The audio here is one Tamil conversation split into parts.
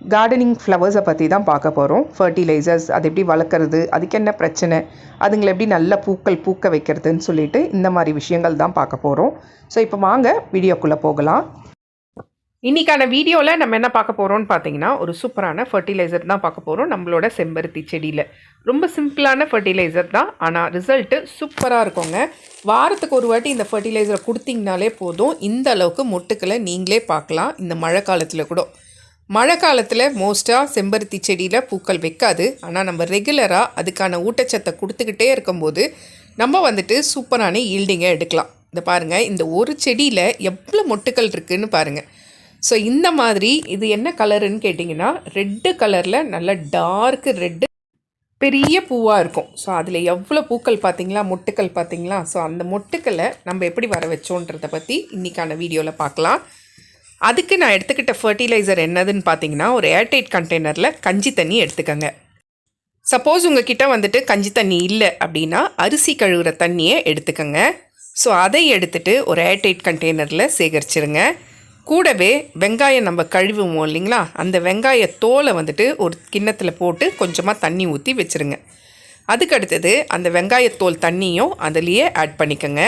கார்டனிங் ஃப்ளவர்ஸை பற்றி தான் பார்க்க போகிறோம் ஃபர்டிலைசர்ஸ் அது எப்படி வளர்க்குறது அதுக்கு என்ன பிரச்சனை அதுங்களை எப்படி நல்ல பூக்கள் பூக்க வைக்கிறதுன்னு சொல்லிட்டு இந்த மாதிரி விஷயங்கள் தான் பார்க்க போகிறோம் ஸோ இப்போ வாங்க வீடியோக்குள்ளே போகலாம். இன்றைக்கான வீடியோவில் நம்ம என்ன பார்க்க போகிறோம்னு பார்த்தீங்கன்னா ஒரு சூப்பரான ஃபர்டிலைசர் தான் பார்க்க போகிறோம் நம்மளோட செம்பருத்தி செடியில். ரொம்ப சிம்பிளான ஃபர்டிலைசர் தான் ஆனால் ரிசல்ட்டு சூப்பராக இருக்குங்க. வாரத்துக்கு ஒரு வாட்டி இந்த ஃபர்டிலைசரை கொடுத்தீங்கனாலே போதும். இந்த அளவுக்கு மொட்டுக்களை நீங்களே பார்க்கலாம் இந்த மழை காலத்தில் கூட. மழை காலத்தில் மோஸ்ட்டாக செம்பருத்தி செடியில் பூக்கள் வைக்காது. ஆனால் நம்ம ரெகுலராக அதுக்கான ஊட்டச்சத்தை கொடுத்துக்கிட்டே இருக்கும்போது நம்ம வந்துட்டு சூப்பரான ஈல்டிங்கை எடுக்கலாம். இந்த பாருங்கள் இந்த ஒரு செடியில் எவ்வளோ மொட்டுக்கள் இருக்குதுன்னு பாருங்கள் ஸோ இந்த மாதிரி இது என்ன கலருன்னு கேட்டிங்கன்னா ரெட்டு கலரில் நல்ல டார்க்கு ரெட்டு பெரிய பூவாக இருக்கும். ஸோ அதில் எவ்வளோ பூக்கள் பார்த்தீங்களா மொட்டுக்கள் பார்த்தீங்களா ஸோ அந்த மொட்டுக்களை நம்ம எப்படி வர வச்சோன்றதை பற்றி இன்றைக்கான வீடியோவில் பார்க்கலாம் அதுக்கு நான் எடுத்துக்கிட்ட ஃபர்டிலைசர் என்னதுன்னு பார்த்தீங்கன்னா ஒரு ஏர்டைட் கண்டெய்னரில் கஞ்சி தண்ணி எடுத்துக்கோங்க. சப்போஸ் உங்ககிட்ட வந்துட்டு கஞ்சி தண்ணி இல்லை அப்படின்னா அரிசி கழுவுற தண்ணியை எடுத்துக்கோங்க. ஸோ அதை எடுத்துகிட்டு ஒரு ஏர்டைட் கண்டெய்னரில் சேகரிச்சிருங்க. கூடவே வெங்காயம் நம்ம கழுவுவோம் இல்லைங்களா? அந்த வெங்காய தோலை வந்துட்டு ஒரு கிண்ணத்தில் போட்டு கொஞ்சமாக தண்ணி ஊற்றி வச்சுருங்க. அதுக்கு அடுத்தது அந்த வெங்காயத்தோல் தண்ணியும் அதுலேயே ஆட் பண்ணிக்கோங்க.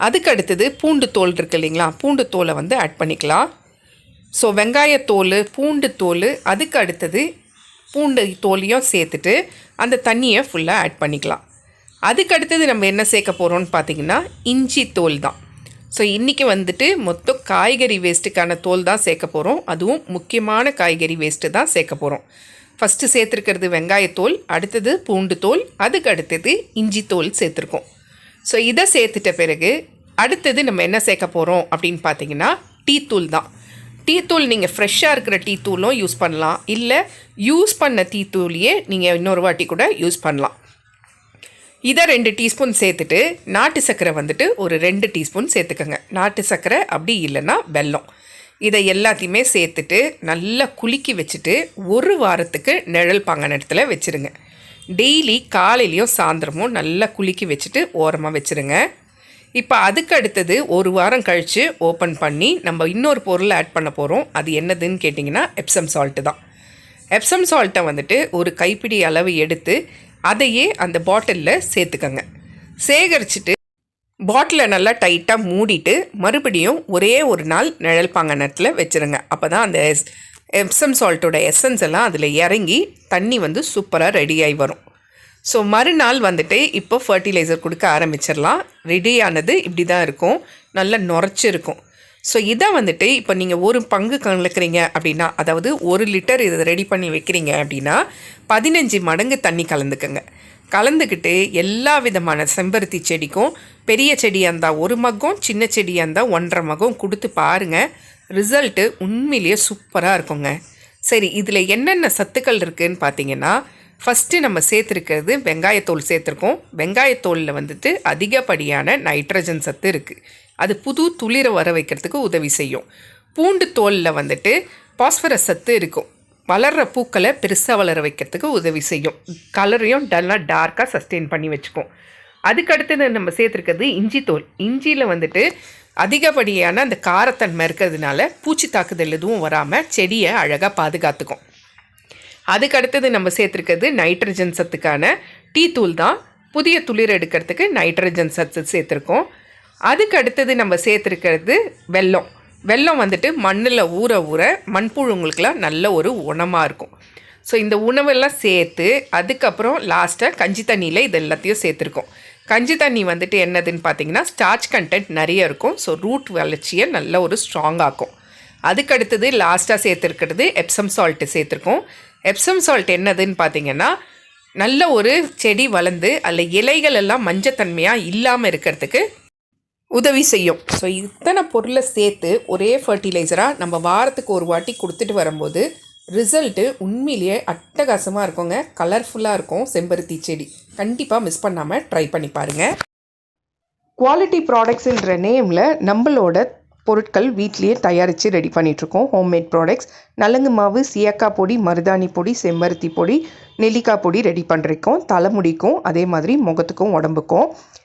அதுக்கு அடுத்தது பூண்டு தோல் இருக்கு இல்லைங்களா? பூண்டு தோலை வந்து ஆட் பண்ணிக்கலாம். ஸோ வெங்காயத்தோல் பூண்டு தோல் அதுக்கு அடுத்தது பூண்டு தோலையும் சேர்த்துட்டு அந்த தண்ணியை ஃபுல்லாக ஆட் பண்ணிக்கலாம். அதுக்கு அடுத்தது நம்ம என்ன சேர்க்க போகிறோம்னு பார்த்தீங்கன்னா இஞ்சி தோல் தான். ஸோ இன்றைக்கி வந்துட்டு மொத்தம் காய்கறி வேஸ்ட்டுக்கான தோல் தான் சேர்க்க போகிறோம் அதுவும் முக்கியமான காய்கறி வேஸ்ட்டு தான் சேர்க்க போகிறோம் ஃபஸ்ட்டு சேர்த்துருக்கிறது வெங்காயத்தோல் அடுத்தது பூண்டு தோல் அதுக்கு அடுத்தது இஞ்சி தோல் சேர்த்துருக்கோம். ஸோ இதை சேர்த்துட்ட பிறகு அடுத்தது நம்ம என்ன சேர்க்க போகிறோம் அப்படின்னு பார்த்தீங்கன்னா டீ தூள் தான். டீ தூள் நீங்கள் ஃப்ரெஷ்ஷாக இருக்கிற டீ தூளும் யூஸ் பண்ணலாம். இல்லை யூஸ் பண்ண டீ தூளையே நீங்கள் இன்னொரு வாட்டி கூட யூஸ் பண்ணலாம். இதை ரெண்டு டீஸ்பூன் சேர்த்துட்டு நாட்டு சர்க்கரை வந்துட்டு ஒரு ரெண்டு டீஸ்பூன் சேர்த்துக்கோங்க. நாட்டு சர்க்கரை அப்படி இல்லைன்னா வெல்லம். இதை எல்லாத்தையுமே சேர்த்துட்டு நல்லா குலுக்கி வச்சுட்டு ஒரு வாரத்துக்கு நிழல் பாங்கான இடத்துல வச்சுருங்க. டெய்லி காலையிலையோ சாயந்தரமோ நல்லா குலுக்கி வச்சுட்டு ஓரமாக வச்சுருங்க. இப்போ அதுக்கு அடுத்தது ஒரு வாரம் கழித்து ஓப்பன் பண்ணி நம்ம இன்னொரு பொருள் ஆட் பண்ண போகிறோம் அது என்னதுன்னு கேட்டிங்கன்னா எப்சம் சால்ட்டு தான். எப்சம் சால்ட்டை வந்துட்டு ஒரு கைப்பிடி அளவு எடுத்து அதையே அந்த பாட்டிலில் சேர்த்துக்கங்க. சேகரிச்சுட்டு பாட்டிலை நல்லா டைட்டாக மூடிட்டு மறுபடியும் ஒரே ஒரு நாள் நிழல் பாங்கனத்தில் வச்சுருங்க. அப்போ தான் அந்த எப்சம் சால்ட்டோட எசன்ஸ் எல்லாம் அதில் இறங்கி தண்ணி வந்து சூப்பராக ரெடியாகி வரும். ஸோ மறுநாள் வந்துட்டு இப்போ ஃபர்டிலைசர் கொடுக்க ஆரம்பிச்சிடலாம். ரெடியானது இப்படி தான் இருக்கும். நல்லா நுரைச்சிருக்கும். ஸோ இதை வந்துட்டு இப்போ நீங்கள் ஒரு பங்கு கலக்குறீங்க அப்படின்னா அதாவது ஒரு லிட்டர் இதை ரெடி பண்ணி வைக்கிறீங்க அப்படின்னா பதினஞ்சு மடங்கு தண்ணி கலந்துக்கங்க. கலந்துக்கிட்டு எல்லா விதமான செம்பருத்தி செடிக்கும் பெரிய செடியாக இருந்தால் ஒரு மகம் சின்ன செடியாக இருந்தால் ஒன்றரை மகம் கொடுத்து பாருங்கள் ரிசல்ட்டு உண்மையிலேயே சூப்பராக இருக்குங்க. சரி இதில் என்னென்ன சத்துக்கள் இருக்குதுன்னு பார்த்தீங்கன்னா ஃபஸ்ட்டு நம்ம சேர்த்துருக்கிறது வெங்காயத்தோல் சேர்த்துருக்கோம். வெங்காயத்தோலில் வந்துட்டு அதிகப்படியான நைட்ரஜன் சத்து இருக்குது அது புது துளிரை வர வைக்கிறதுக்கு உதவி செய்யும். பூண்டு தோலில் வந்துட்டு பாஸ்பரஸ் சத்து இருக்கும். வளர்கிற பூக்களை பெருசாக வளர வைக்கிறதுக்கு உதவி செய்யும். கலரையும் டல்லாக டார்க்காக சஸ்டெயின் பண்ணி வச்சுக்கும். அதுக்கு அடுத்தது நம்ம சேர்த்துருக்கிறது இஞ்சி தோல் இஞ்சியில் வந்துட்டு அதிகப்படியான அந்த காரத்தன்மை இருக்கிறதுனால பூச்சி தாக்குதல் எதுவும் வராமல் செடியை அழகாக பாதுகாத்துக்கும். அதுக்கு அடுத்தது நம்ம சேர்த்துருக்கிறது நைட்ரஜன் சத்துக்கான டீ தூள் தான். புதிய துளிர் எடுக்கிறதுக்கு நைட்ரஜன் சத்து சேர்த்துருக்கோம். அதுக்கு அடுத்தது நம்ம சேர்த்துருக்கிறது வெல்லம். வெல்லம் வந்துட்டு மண்ணில் ஊற ஊற மண்புழுங்களுக்கெல்லாம் நல்ல ஒரு உணமாக இருக்கும். ஸோ இந்த உணவெல்லாம் சேர்த்து அதுக்கப்புறம் லாஸ்ட்டாக கஞ்சி தண்ணியில் இது எல்லாத்தையும் சேர்த்துருக்கோம். கஞ்சி தண்ணி வந்துட்டு என்னதுன்னு பார்த்தீங்கன்னா ஸ்டார்ச் கண்டென்ட் நிறைய இருக்கும். ஸோ ரூட் வளர்ச்சியை நல்ல ஒரு ஸ்ட்ராங் ஆக்கும். அதுக்கு அடுத்தது லாஸ்ட்டாக சேர்த்துருக்கிறது எப்சம் சால்ட்டு சேர்த்துருக்கோம். எப்சம் சால்ட் என்னதுன்னு பார்த்தீங்கன்னா நல்ல ஒரு செடி வளர்ந்து அதில் இலைகள் எல்லாம் மஞ்சத்தன்மையாக இல்லாமல் இருக்கிறதுக்கு உதவி செய்யும். ஸோ இத்தனை பொருளை சேர்த்து ஒரே ஃபர்டிலைசராக நம்ம வாரத்துக்கு ஒரு வாட்டி கொடுத்துட்டு வரும்போது ரிசல்ட்டு உண்மையிலேயே அட்டகாசமாக இருக்குங்க. கலர்ஃபுல்லாக இருக்கும். செம்பருத்தி செடி. கண்டிப்பாக மிஸ் பண்ணாமல் ட்ரை பண்ணி பாருங்கள் குவாலிட்டி ப்ராடக்ட்ஸுன்ற நேமில் நம்மளோட பொருட்கள் வீட்லேயே தயாரித்து ரெடி பண்ணிகிட்ருக்கோம் ஹோம்மேட் ப்ராடக்ட்ஸ் நலங்கு மாவு சியக்காய் பொடி மருதாணி பொடி செம்பருத்தி பொடி நெல்லிக்காய் பொடி ரெடி பண்ணிருக்கோம் தலைமுடிக்கும் அதே மாதிரி முகத்துக்கும் உடம்புக்கும்.